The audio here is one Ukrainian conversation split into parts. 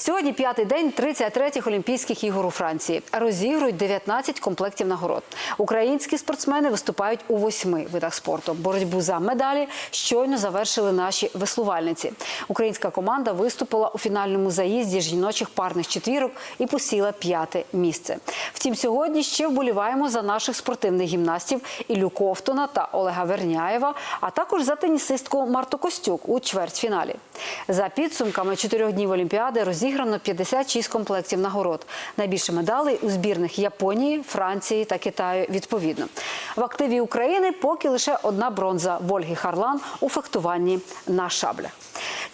Сьогодні п'ятий день 33-х Олімпійських ігор у Франції. Розігрують 19 комплектів нагород. Українські спортсмени виступають у восьми видах спорту. Боротьбу за медалі щойно завершили наші веслувальниці. Українська команда виступила у фінальному заїзді жіночих парних четвірок і посіла п'яте місце. Втім, сьогодні ще вболіваємо за наших спортивних гімнастів Іллю Ковтуна та Олега Верняєва, а також за тенісистку Марту Костюк у чвертьфіналі. За підсумками чотирьох днів Олімпіади розіграно 56 комплектів нагород. Найбільше медалей у збірних Японії, Франції та Китаю відповідно. В активі України поки лише одна бронза Вольги Харлан у фехтуванні на шаблях.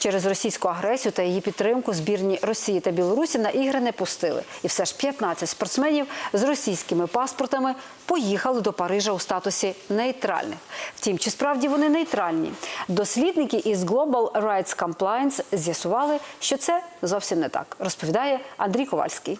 Через російську агресію та її підтримку збірні Росії та Білорусі на ігри не пустили. І все ж 15 спортсменів з російськими паспортами поїхали до Парижа у статусі нейтральних. Втім, чи справді вони нейтральні? Дослідники із Global Rights Compliance з'ясували, що це зовсім не так, розповідає Андрій Ковальський.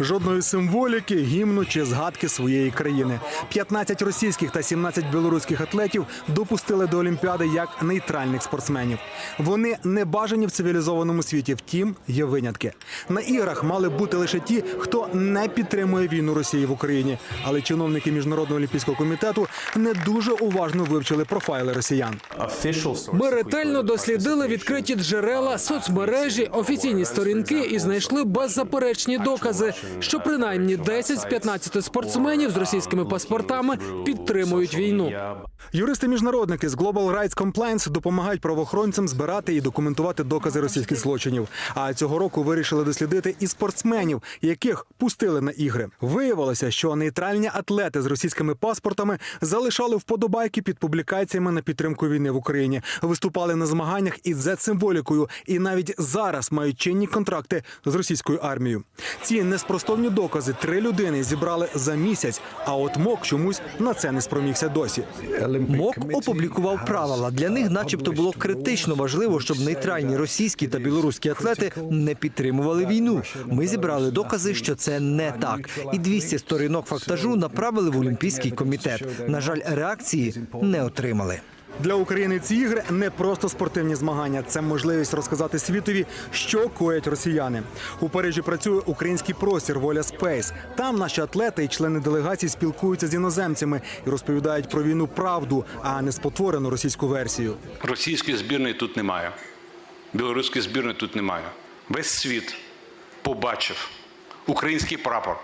Жодної символіки, гімну чи згадки своєї країни. 15 російських та 17 білоруських атлетів допустили до Олімпіади як нейтральних спортсменів. Вони не бажані в цивілізованому світі. Втім, є винятки. На іграх мали бути лише ті, хто не підтримує війну Росії в Україні. Але чиновники міжнародного олімпійського комітету не дуже уважно вивчили профайли росіян. Ми ретельно дослідили відкриті джерела, соцмережі, офіційні сторінки і знайшли беззаперечні докази, що принаймні 10 з 15 спортсменів з російськими паспортами підтримують війну. Юристи-міжнародники з Global Rights Compliance допомагають правоохоронцям збирати і документувати докази російських злочинів. А цього року вирішили дослідити і спортсменів, яких пустили на ігри. Виявилося, що нейтральні атлети з російськими паспортами залишали вподобайки під публікаціями на підтримку війни в Україні, виступали на змаганнях із Z-символікою і навіть зараз мають чинні контракти з російською армією. Ці неспростовні докази три людини зібрали за місяць. А от МОК чомусь на це не спромігся досі. МОК опублікував правила. Для них, начебто, було критично важливо, щоб нейтральні російські та білоруські атлети не підтримували війну. Ми зібрали докази, що це не так. І 200 сторінок фактажу направили в Олімпійський комітет. На жаль, реакції не отримали. Для України ці ігри не просто спортивні змагання, це можливість розказати світові, що коять росіяни. У Парижі працює український простір Воля Спейс. Там наші атлети і члени делегації спілкуються з іноземцями і розповідають про війну правду, а не спотворену російську версію. Російської збірної тут немає. Білоруської збірної тут немає. Весь світ побачив український прапор,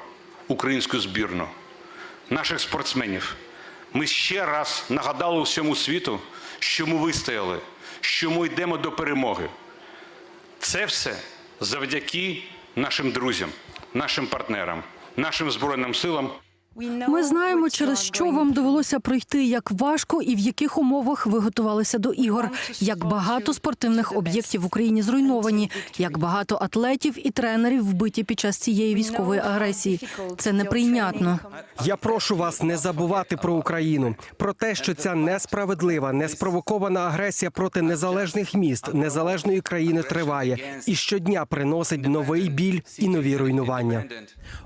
українську збірну, наших спортсменів. Ми ще раз нагадали всьому світу, що ми вистояли, що ми йдемо до перемоги. Це все завдяки нашим друзям, нашим партнерам, нашим Збройним силам. Ми знаємо, через що вам довелося пройти, як важко і в яких умовах ви готувалися до ігор, як багато спортивних об'єктів в Україні зруйновані, як багато атлетів і тренерів вбиті під час цієї військової агресії. Це неприйнятно. Я прошу вас не забувати про Україну, про те, що ця несправедлива, неспровокована агресія проти незалежних міст, незалежної країни триває і щодня приносить новий біль і нові руйнування.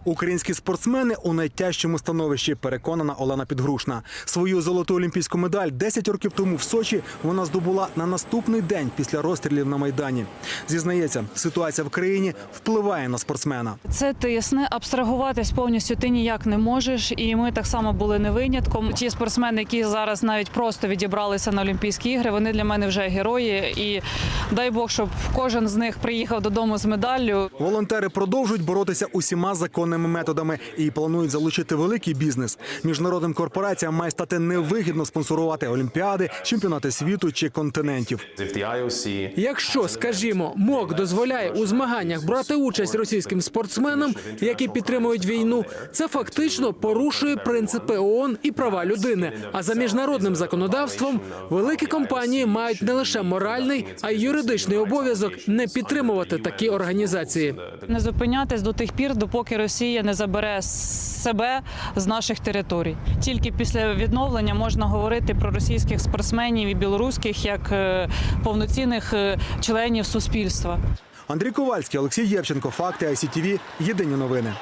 Українські спортсмени у найтяжчому становищі, переконана Олена Підгрушна. Свою золоту олімпійську медаль 10 років тому в Сочі вона здобула на наступний день після розстрілів на майдані. Зізнається, ситуація в країні впливає на спортсмена. Це тисне, абстрагуватись повністю ти ніяк не можеш. І ми так само були не винятком. Ті спортсмени, які зараз навіть просто відібралися на Олімпійські ігри, вони для мене вже герої. І дай Бог, щоб кожен з них приїхав додому з медаллю. Волонтери продовжують боротися усіма законними методами і планують залучити великий бізнес. Міжнародним корпораціям має стати невигідно спонсорувати олімпіади, чемпіонати світу чи континентів. Якщо, скажімо, МОК дозволяє у змаганнях брати участь російським спортсменам, які підтримують війну, це фактично порушує принципи ООН і права людини. А за міжнародним законодавством великі компанії мають не лише моральний, а й юридичний обов'язок не підтримувати такі організації. Не зупинятись до тих пір, допоки Росія не забере себе з наших територій. Тільки після відновлення можна говорити про російських спортсменів і білоруських як е, повноцінних е, членів суспільства. Андрій Ковальський, Олексій Євченко, факти ICTV, Єдині новини.